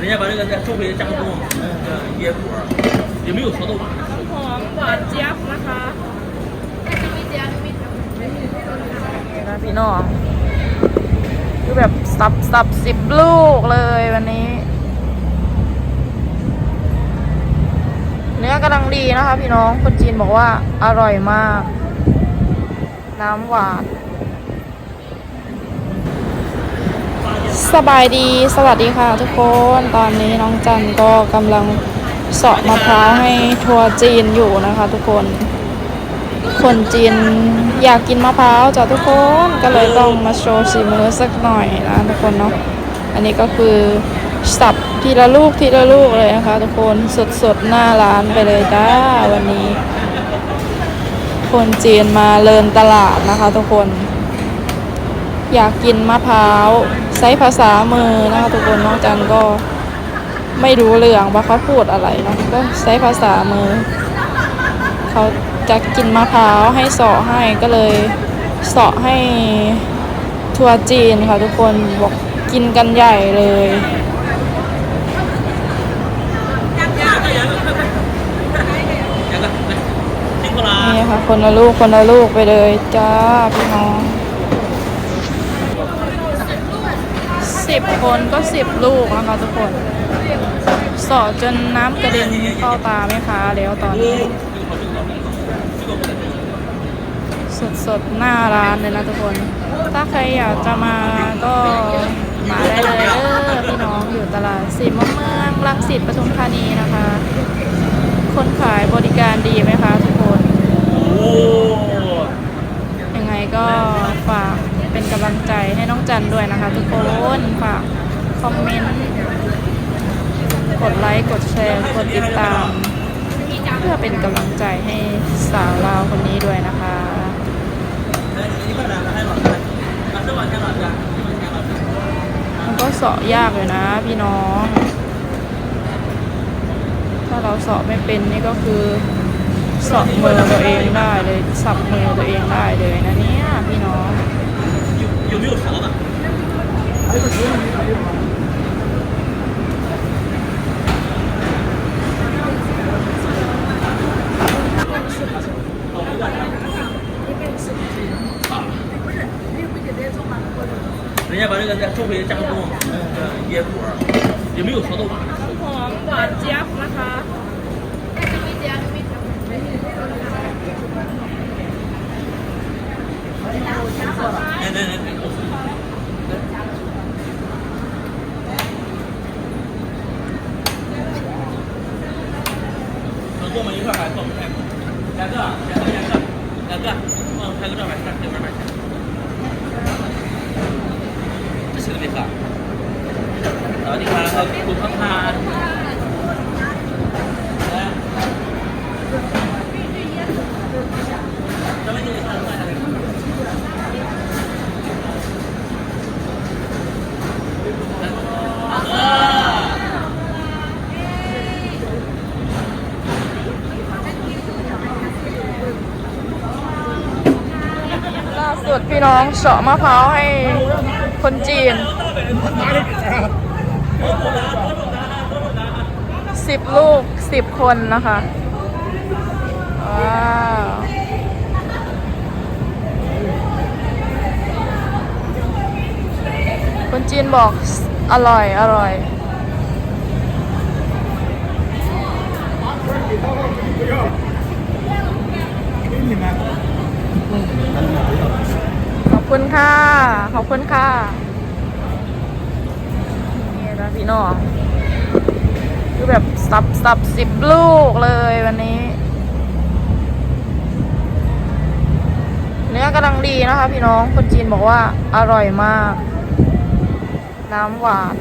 人家把这个在收回加工，呃，椰果也没有潮豆吧？ หอมหวานเจี๊ยบนะคะ นี่นะพี่น้องคือแบบสับสับสิบลูกเลยวันนี้ เนื้อกำลังดีนะคะ พี่น้องคนจีนบอกว่าอร่อยมาก น้ำหวาน สบายดีสวัสดีค่ะทุกคนตอนนี้น้องจันก็กำลังเสาะมะพร้าวให้ทัวร์จีนอยู่นะคะ ทุกคน คนจีนอยากกินมะพร้าวจ้ะทุกคนก็เลยต้องมาโชว์สีมือสักหน่อยนะทุกคนเนาะอันนี้ก็คือสับทีละลูกทีละลูกเลยนะคะ ทุกคนสดๆหน้าร้านไปเลยจ้าวันนี้ คนจีนมาเลินตลาดนะคะ ทุกคน อยากกินมะพร้าวใช้ภาษามือนะคะทุกคนน้องจันก็ไม่รู้เรื่องว่าเขาพูดอะไรนะก็ใช้ภาษามือเขาจะกินมะพร้าวให้เสาะให้ก็เลยเสาะให้ทัวจีนค่ะทุกคนบอกกินกันใหญ่เลยนี่ค่ะคนละลูกคนละลูกไปเลยจ้าพี่น้อง สิบคนก็สิบลูกนะคะทุกคนสาะจนน้ำกระเด็นเข้าตาแม่ค้าแล้วตอนนี้ สดๆหน้าร้านเลยนะทุกคน ถ้าใครอยากจะมาก็มาได้เลยเด้อพี่น้องอยู่ตลาดสีมะเมืองรังสิตปทุมธานีนะคะ คนขายบริการดีไหมคะทุกคน哦，ยังไงก็ฝากเป็นกำลังใจให้น้องจัน ยนะคะทุกคนฝากคอมเมนต์กดไลค์กดแชร์กดติดตาม เพื่อเป็นกำลังใจให้สาวลาวคนนี้ด้วยนะคะมันก็เสาะยากเลยนะพี่น้อง ถ้าเราเสาะไม่เป็นนี่ก็คือสับมือตัวเองได้เลย สับมือตัวเองได้เลยนะเนี่ยพี่น้อง 人家把这个再收回加工那个椰果也没有调到吧黄瓜加核桃来来来给我们一块儿拍放不两个两个两个两个帮我拍个照吧三十九块去 เลยค่ะสวัสดีค่ะขอบคุณข้างทานจะไม่ดีค่ะสุดพี่น้องเฉาะมะพร้าวให้ คนจีนสิบลูกสิบคนนะคะ ว้าวคนจีนบอกอร่อย อร่อยขอบ คุณค่ะ ขอบคุณค่ะ นี่นะพี่น้องคือแบบสับสับสิบลูกเลยวันนี้ เนื้อกำลังดีนะคะ พี่น้อง คนจีนบอกว่าอร่อยมาก น้ำหวาน